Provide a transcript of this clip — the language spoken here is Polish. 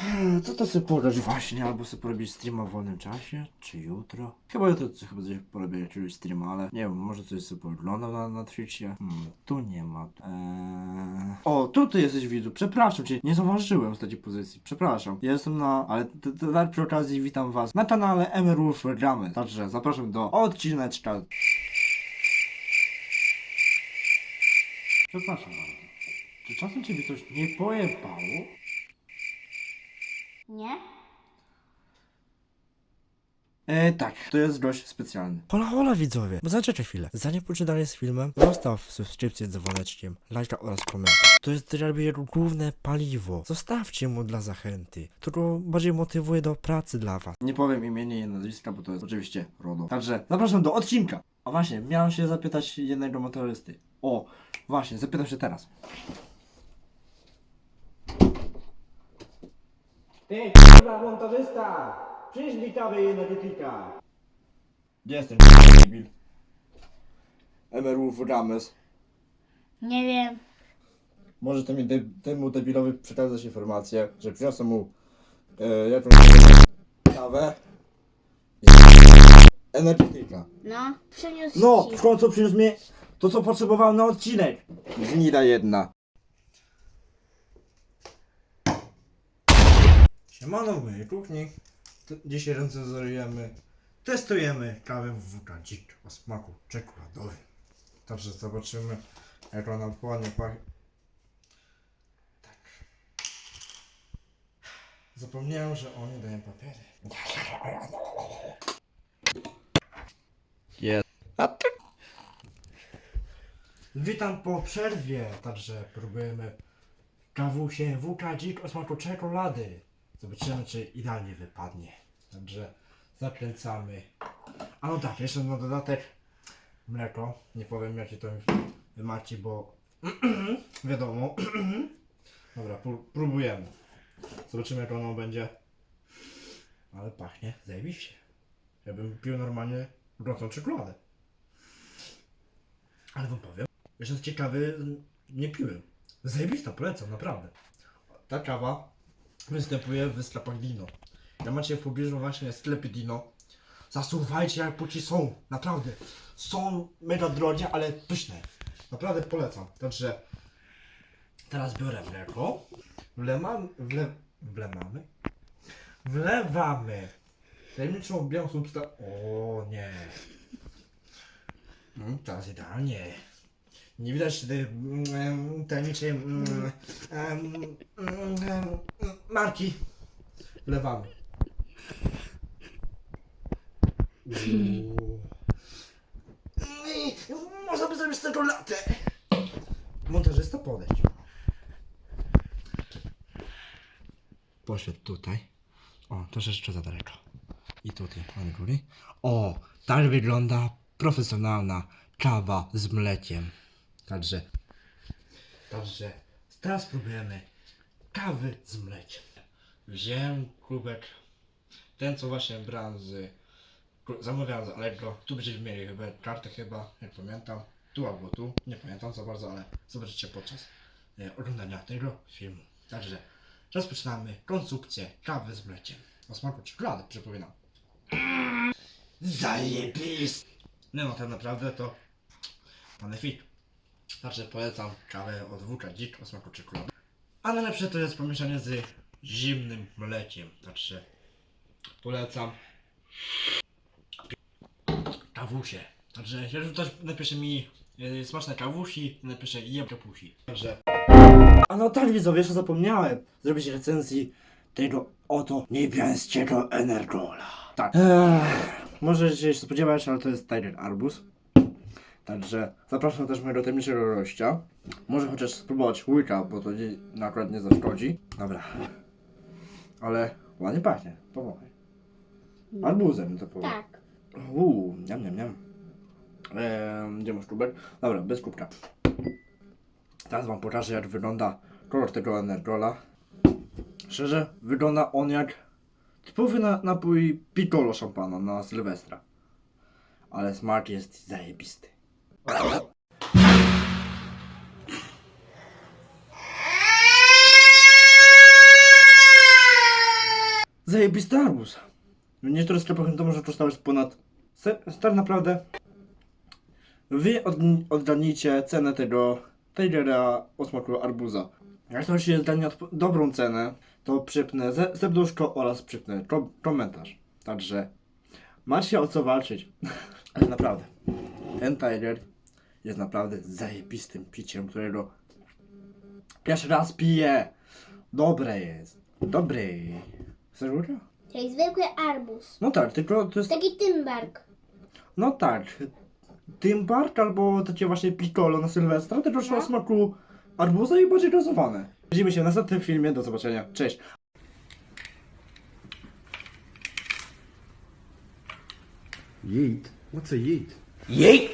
Hmm, Co to sobie pograć właśnie, albo sobie porobić streama w wolnym czasie, czy jutro? Chyba jutro co- chyba coś porobię jakiegoś streama, ale nie wiem, może coś sobie pooglądam na, na Twitchie. Hmm, tu nie ma. Eee... O, tu ty jesteś widzu, przepraszam cię, nie zauważyłem tej pozycji, przepraszam. Ja Jestem na, ale t- t- tak przy okazji witam was na kanale Emerald Gramy, także zapraszam do odcineczka. Przepraszam bardzo. Czy czasem ciebie coś nie pojebało? Nie? E, tak, to jest gość specjalny. Hola, hola widzowie, bo zaczekaj chwilę. Zanim pójdę dalej z filmem, zostaw subskrypcję z dzwoneczkiem, lajka oraz komentarz. To jest jakby jego główne paliwo. Zostawcie mu dla zachęty. To go bardziej motywuje do pracy dla was. Nie powiem imienia i nazwiska, bo to jest oczywiście RODO. Także zapraszam do odcinka. A właśnie, miałem się zapytać jednego motorysty. O, właśnie, zapytam się teraz. Ty, kurwa, montażysta! Przyjdź mi kawę energetyka! Gdzie jest ten debil? MRU Rames. Nie wiem. Może temu, de temu debilowi przekazać informację, że przyniosę mu e, jakąś kawę i energetyka. No, przyniósł No, ci. w końcu przyniósł mi to, co potrzebowałem na odcinek. Gnida jedna. Siemano, w mojej kuchni. Dzisiaj recenzujemy, testujemy kawę WK Dzik o smaku czekoladowym. Także zobaczymy, jak ona ładnie pachnie. Tak. Zapomniałem, że oni dają papiery. Jest. Witam po przerwie, także próbujemy kawusie WK Dzik o smaku czekolady. Zobaczymy, czy idealnie wypadnie. Także zakręcamy. A no tak, jeszcze na dodatek mleko. Nie powiem jakie to macie, bo wiadomo. Dobra, pró- próbujemy. Zobaczymy jak ono będzie. Ale pachnie zajebiście. Ja bym pił normalnie gorącą czekoladę. Ale wam powiem, jeszcze ciekawy nie piłem. Zajebista, polecam, naprawdę. Ta kawa występuje w sklepach Dino. Jak macie w pobliżu właśnie sklepy Dino, zasuwajcie jak póki są, naprawdę. Są mega drogie, ale pyszne. Naprawdę polecam. Także teraz biorę mleko, wlemam, wle, wlemamy, wlewamy tajemniczą białą substancję. O nie. Mm, teraz idealnie. Nie widać tej mm, tajemniczej mm, em, mm, em, marki. Wlewamy. Uuu. I Można by zrobić z tego latę. Montażysta podejść. Poszedł tutaj. O, troszeczkę za daleko. I tutaj, mamy góry. O, tak wygląda profesjonalna kawa z mlekiem. Także, także teraz spróbujemy kawy z mlekiem. Wziąłem kubek, ten co właśnie brałem z, zamawiałem z Allegro. Tu będziecie mieli chyba kartę chyba, jak pamiętam. Tu albo tu, nie pamiętam za bardzo, ale zobaczycie podczas e, oglądania tego filmu. Także rozpoczynamy konsumpcję kawy z mlekiem. O smaku czekolady, przypominam. Zajebist! Nie no, tak naprawdę to Panefik. Także polecam kawę od WK Dzik o smaku czekolady. A najlepsze to jest pomieszanie z zimnym mlekiem. Także polecam kawusie. Także jeżeli ktoś napisze mi e, smaczne kawusi, napisze jem kapusi. Także A no tak widzowie, jeszcze zapomniałem zrobić recenzji tego oto niebieskiego Energola. Tak. Ech, może się spodziewać, ale to jest Tiger Arbus. Także zapraszam też mojego tajemniczego gościa. Może chociaż spróbować łyka, bo to nie, no akurat nie zaszkodzi. Dobra. Ale ładnie pachnie, powoli. Arbuzem to powiem. Tak. Uuu, niam, niam, niam. Eee, gdzie masz kubek? Dobra, bez kubka. Teraz wam pokażę jak wygląda kolor tego Energola. Szczerze, wygląda on jak typowy na, napój Piccolo szampana na Sylwestra. Ale smak jest zajebisty. Zajebisty arbuz. W niektórych sklepach to może kosztować ponad... Tak naprawdę... Wy od, cenę tego Taylora o smaku arbuza. Jak ktoś mnie odp- dobrą cenę, to przypnę ze- serduszko oraz przypnę kom- komentarz. Także macie o co walczyć. Ale naprawdę, ten Taylor jest naprawdę zajebistym piciem, którego pierwszy raz piję. Dobre jest. Dobry. Chcesz łyka? Czyli zwykły arbuz. No tak, tylko to jest... Taki tymbark. No tak. Tymbark albo takie właśnie piccolo na Sylwestra, tylko o smaku arbuza i bardziej gazowane. Widzimy się w następnym filmie, do zobaczenia. Cześć. Yeet? What's a yeet? Yeet!